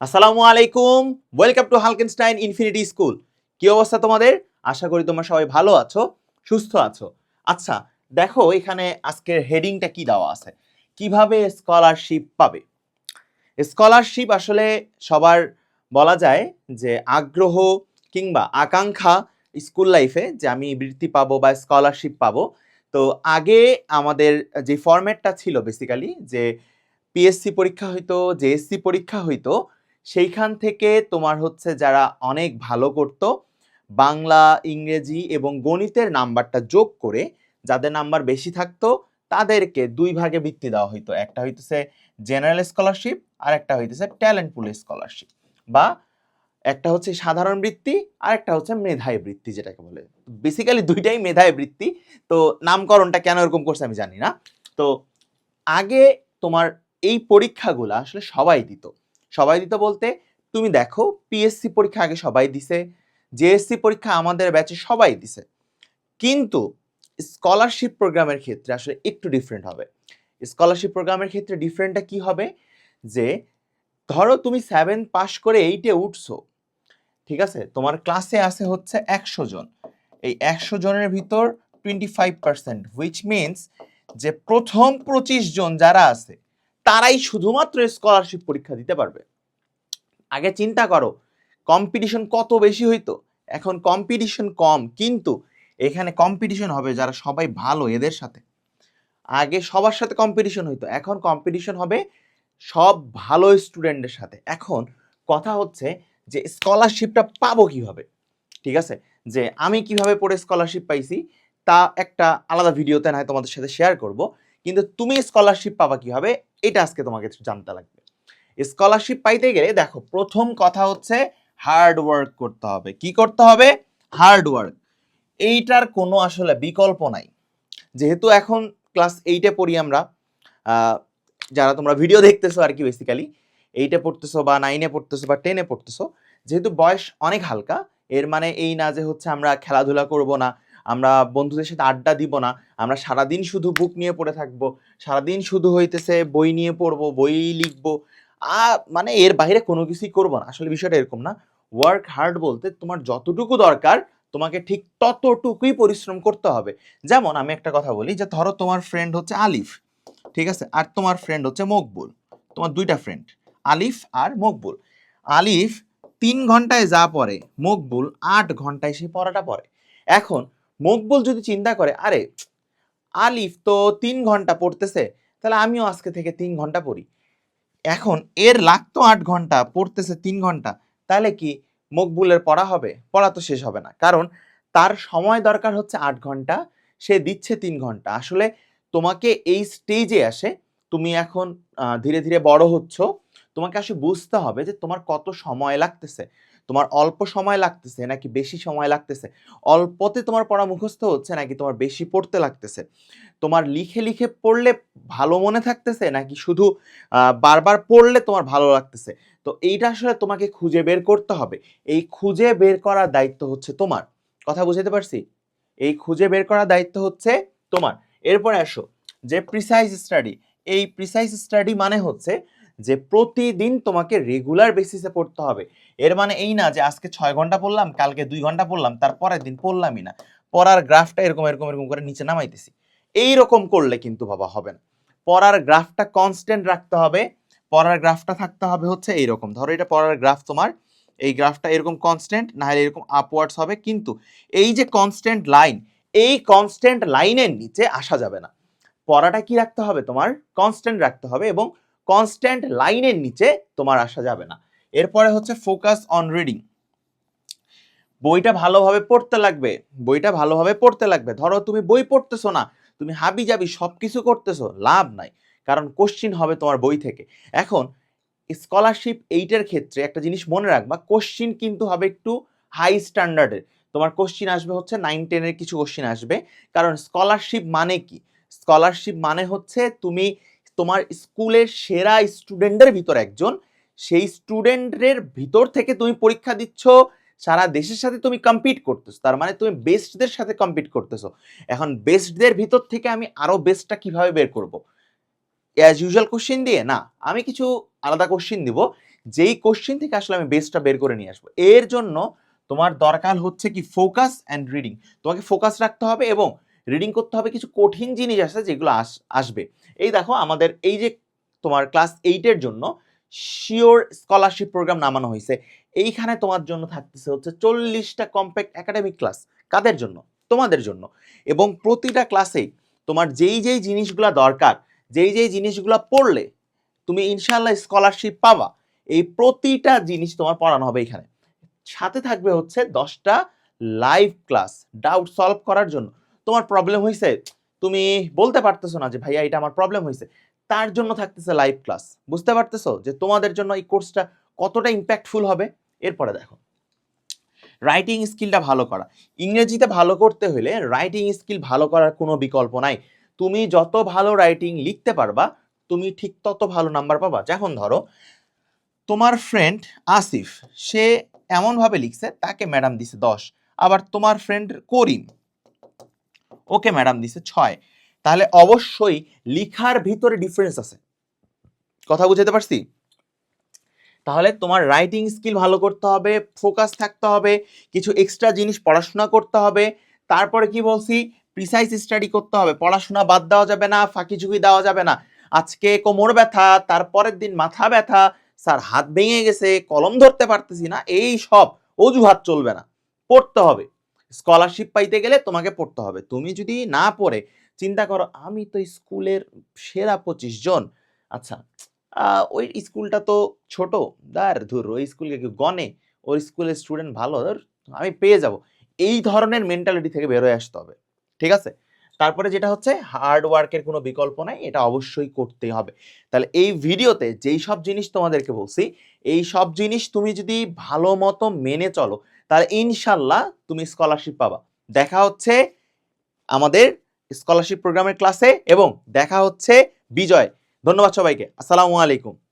আসসালামু আলাইকুম। Welcome to হালকেনস্টাইন infinity school কি অবস্থা তোমাদের? আশা করি তোমরা সবাই ভালো আছো, সুস্থ আছো। আচ্ছা দেখো এখানে আজকের হেডিংটা কি দেওয়া আছে? কীভাবে স্কলারশিপ পাবে? স্কলারশিপ আসলে সবার বলা যায় যে আগ্রহ কিংবা আকাঙ্ক্ষা স্কুল লাইফে যে আমি বৃত্তি পাবো বা স্কলারশিপ পাবো। তো আগে আমাদের যে ফরম্যাটটা ছিল বেসিক্যালি যে পিএসসি পরীক্ষা হইতো জেএসসি পরীক্ষা হইতো সেইখান থেকে তোমার হচ্ছে যারা অনেক ভালো করত, বাংলা, ইংরেজি এবং গণিতের নাম্বারটা যোগ করে যাদের নাম্বার বেশি থাকতো, তাদেরকে দুই ভাগে বৃত্তি দেওয়া হইতো। একটা হইতেছে জেনারেল স্কলারশিপ আর একটা হইতেছে ট্যালেন্ট পুল স্কলারশিপ বা একটা হচ্ছে সাধারণ বৃত্তি আর একটা হচ্ছে মেধায় বৃত্তি যেটাকে বলে। বেসিক্যালি দুইটাই মেধায় বৃত্তি। তো নামকরণটা কেন এরকম করছে আমি জানি না। তো আগে তোমার এই পরীক্ষাগুলো আসলে সবাই দিত। সবাই দিত বলতে, তুমি দেখো পিএসসি পরীক্ষা আগে সবাই দিছে জেএসসি পরীক্ষা আমাদের ব্যাচে সবাই দিছে। কিন্তু স্কলারশিপ প্রোগ্রামের ক্ষেত্রে আসলে একটু ডিফারেন্ট হবে। স্কলারশিপ প্রোগ্রামের ক্ষেত্রে ডিফারেন্টটা কি হবে? যে, ধরো তুমি সেভেন পাস করে এইটে উঠছো, ঠিক আছে? তোমার ক্লাসে আছে হচ্ছে একশো জন। এই একশো জনের ভিতর twenty five percent which means যে প্রথম পঁচিশ জন যারা আছে তারাই শুধুমাত্র স্কলারশিপ পরীক্ষা দিতে পারবে। আগে চিন্তা করো কম্পিটিশন কত বেশি হইতো? এখন কম্পিটিশন কম, কিন্তু এখানে কম্পিটিশন হবে যারা সবাই ভালো এদের সাথে। আগে সবার সাথে কম্পিটিশন হইতো, এখন কম্পিটিশন হবে সব ভালো স্টুডেন্টের সাথে। এখন কথা হচ্ছে যে স্কলারশিপটা পাবো কীভাবে? ঠিক আছে? যে আমি কীভাবে পড়ে স্কলারশিপ পাইছি, তা একটা আলাদা ভিডিওতে না তোমাদের সাথে শেয়ার করব। কিন্তু তুমি স্কলারশিপ পাবা কীভাবে? এটা আজকে তোমাকে জানতে লাগবে। স্কলারশিপ পাইতে গেলে দেখো, প্রথম কথা হচ্ছে হার্ড ওয়ার্ক করতে হবে। কি করতে হবে? হার্ড ওয়ার্ক এইটার কোনো আসলে বিকল্প নাই। যেহেতু এখন ক্লাস এইটে পড়ি আমরা যারা তোমরা ভিডিও দেখতেছো আর কি বেসিক্যালি এইটে পড়তেছো বা নাইনে পড়তেছো বা টেনে পড়তেছো, যেহেতু বয়স অনেক হালকা, এর মানে এই না যে হচ্ছে আমরা খেলাধুলা করব না আমরা বন্ধুদের সাথে আড্ডা দিব না। আমরা সারাদিন শুধু বুক নিয়ে পড়ে থাকব। সারাদিন শুধু হইতেছে বই নিয়ে পড়ব, বই লিখব। আ মানে এর বাইরে কোনো কিছুই করব না। আসলে বিষয়টা এরকম না। ওয়ার্ক হার্ড বলতে তোমার যতটুকু দরকার, তোমাকে ঠিক ততটুকুই পরিশ্রম করতে হবে। যেমন আমি একটা কথা বলি যে, ধরো তোমার ফ্রেন্ড হচ্ছে আলিফ, ঠিক আছে? আর তোমার ফ্রেন্ড হচ্ছে মকবুল। তোমার দুইটা ফ্রেন্ড আলিফ আর মকবুল। আলিফ তিন ঘন্টায় যা পড়ে, মকবুল আট ঘন্টায় সে পড়াটা পড়ে। এখন মকবুল যদি চিন্তা করে, আরে, আলিফ তো তিন ঘণ্টা পড়তেছে, তাহলে আমিও আজকে থেকে তিন ঘণ্টা পড়ি। এখন এর লাগতো আট ঘণ্টা, পড়তেছে তিন ঘণ্টা, তাহলে কি মকবুলের পড়া হবে? পড়া তো শেষ হবে না। কারণ তার সময় দরকার হচ্ছে আট ঘণ্টা, সে দিচ্ছে তিন ঘণ্টা। আসলে তোমাকে এই স্টেজে আসে, তুমি এখন ধীরে ধীরে বড় হচ্ছ, তোমাকে আসলে বুঝতে হবে যে তোমার কত সময় লাগতেছে। তোমার অল্প সময় লাগতেছে নাকি বেশি সময় লাগতেছে? অল্পতে তোমার পড়া মুখস্থ হচ্ছে নাকি তোমার বেশি পড়তে লাগতেছে? তোমার লিখে লিখে পড়লে ভালো মনে থাকতেছে নাকি শুধু বারবার পড়লে তোমার ভালো লাগতেছে? তো এইটা আসলে তোমাকে খুঁজে বের করতে হবে। এই খুঁজে বের করার দায়িত্ব হচ্ছে তোমার। কথা বুঝাতে পারছি? এই খুঁজে বের করার দায়িত্ব হচ্ছে তোমার। এরপরে আসো, যে প্রিসাইজ স্টাডি এই প্রিসাইজ স্টাডি মানে হচ্ছে যে প্রতিদিন তোমাকে রেগুলার বেসিসে পড়তে হবে। এর মানে এই না যে আজকে ছয় ঘণ্টা পড়লাম, কালকে দুই ঘণ্টা পড়লাম, তার পরের দিন পড়লামই না। পড়ার গ্রাফটা এরকম এরকম এরকম করে নিচে নামাইতেছি। এই রকম করলে কিন্তু বাবা হবে না। পড়ার গ্রাফটা কনস্ট্যান্ট রাখতে হবে। পড়ার গ্রাফটা থাকতে হবে হচ্ছে এইরকম। ধরো এটা পড়ার গ্রাফ তোমার, এই গ্রাফটা এরকম কনস্ট্যান্ট না হলে এরকম আপওয়ার্ডস হবে, কিন্তু এই যে কনস্ট্যান্ট লাইন এই কনস্ট্যান্ট লাইনের নিচে আসা যাবে না। পড়াটা কি রাখতে হবে তোমার? কনস্ট্যান্ট রাখতে হবে এবং কনস্ট্যান্ট লাইনের নিচে তোমার আসা যাবে না। এরপরে হচ্ছে ফোকাস অন রিডিং বইটা ভালোভাবে পড়তে লাগবে, বইটা ভালোভাবে পড়তে লাগবে। ধরো তুমি বই পড়তেছো না, তুমি হাবি যাবি সব কিছু করতেছো, লাভ নাই, কারণ কোশ্চিন হবে তোমার বই থেকে। এখন স্কলারশিপ এইটার ক্ষেত্রে একটা জিনিস মনে রাখবা কোশ্চিন কিন্তু হবে একটু হাই স্ট্যান্ডার্ডের তোমার কোশ্চিন আসবে হচ্ছে নাইন টেনের কিছু কোশ্চিন আসবে, কারণ স্কলারশিপ মানে কি? স্কলারশিপ মানে হচ্ছে তুমি তোমার স্কুলের সেরা স্টুডেন্টের ভিতর একজন সেই স্টুডেন্টের ভিতর থেকে তুমি পরীক্ষা দিচ্ছ, সারা দেশের সাথে তুমি কম্পিট করতেছো। তার মানে তুমি বেস্টদের সাথে কম্পিট করতেছো। এখন বেস্টদের ভিতর থেকে আমি আরও বেস্টটা কীভাবে বের করব? অ্যাজ ইউজুয়াল কোশ্চেন দিয়ে? না, আমি কিছু আলাদা কোশ্চেন দিব। যেই কোশ্চেন থেকে আসলে আমি বেসটা বের করে নিয়ে আসব। এর জন্য তোমার দরকার হচ্ছে কি ফোকাস অ্যান্ড রিডিং তোমাকে ফোকাস রাখতে হবে এবং রিডিং করতে হবে কিছু কঠিন জিনিস আছে যেগুলো আস, আসবে। এই দেখো আমাদের এই যে তোমার ক্লাস এইটের জন্য শিওর স্কলারশিপ প্রোগ্রাম নামানো হয়েছে। এইখানে তোমার জন্য থাকতেছে হচ্ছে চল্লিশটা কম্প্যাক্ট একাডেমিক ক্লাস। কাদের জন্য? তোমাদের জন্য। এবং প্রতিটা ক্লাসেই তোমার যেই যেই জিনিসগুলো দরকার, যেই যেই জিনিসগুলো পড়লে তুমি ইনশাল্লাহ স্কলারশিপ পাবা। এই প্রতিটা জিনিস তোমার পড়ানো হবে এখানে সাথে থাকবে হচ্ছে দশটা লাইভ ক্লাস ডাউট সলভ করার জন্য। তোমার প্রবলেম হয়েছে তুমি বলতে পারতেছো না যে, ভাইয়া, এটা আমার প্রবলেম হয়েছে তার জন্য থাকতেছে লাইভ ক্লাস বুঝতে পারতেছো? যে তোমাদের জন্য এই কোর্সটা কতটা ইম্প্যাক্টফুল হবে? এরপরে দেখো। রাইটিং স্কিলটা ভালো করা। ইংরেজিতে ভালো করতে হলে রাইটিং স্কিল ভালো করার কোনো বিকল্প নাই। তুমি যত ভালো রাইটিং লিখতে পারবা, তুমি ঠিক তত ভালো নাম্বার পাবা। যখন ধরো, তোমার ফ্রেন্ড আসিফ সে এমনভাবে লিখছে, তাকে ম্যাডাম দিছে দশ। আবার তোমার ফ্রেন্ড করিম, ওকে ম্যাডাম দিছে ছয়। তাহলে অবশ্যই লিখার ভিতরে ডিফারেন্স আছে। কথা বুঝাতে পারছি? তাহলে তোমার রাইটিং স্কিল ভালো করতে হবে ফোকাস থাকতে হবে, কিছু এক্সট্রা জিনিস পড়াশোনা করতে হবে, তারপরে কি বলছি? প্রিসাইজ স্টাডি করতে হবে, পড়াশোনা বাদ দেওয়া যাবে না ফাঁকি ঝুঁকি দেওয়া যাবে না। আজকে কোমর ব্যথা তারপরের দিন মাথা ব্যথা, স্যার হাত ভেঙে গেছে, কলম ধরতে পারতেছি না, এই সব অজুহাত চলবে না, পড়তে হবে। স্কলারশিপ পাইতে গেলে তোমাকে পড়তে হবে। তুমি যদি না পড়ে, চিন্তা করো আমি তো স্কুলের সেরা পঁচিশ জন। আচ্ছা ওই স্কুলটা তো ছোট। দার ধুর, ওই স্কুলকে কেউ গনে ওই স্কুলের স্টুডেন্ট ভালো আমি পেয়ে যাব। এই ধরনের মেন্টালিটি থেকে বেরোয় আসতে হবে। ঠিক আছে? তারপরে যেটা হচ্ছে হার্ড ওয়ার্কের কোনো বিকল্প নাই, এটা অবশ্যই করতেই হবে। তাহলে এই ভিডিওতে যেই সব জিনিস তোমাদেরকে বলছি, এই সব জিনিস তুমি যদি ভালো মতো মেনে চলো, তাহলে ইনশাল্লাহ তুমি স্কলারশিপ পাবা। দেখা হচ্ছে আমাদের স্কলারশিপ প্রোগ্রামের ক্লাসে এবং দেখা হচ্ছে বিজয়। ধন্যবাদ সবাইকে। আসসালামু আলাইকুম।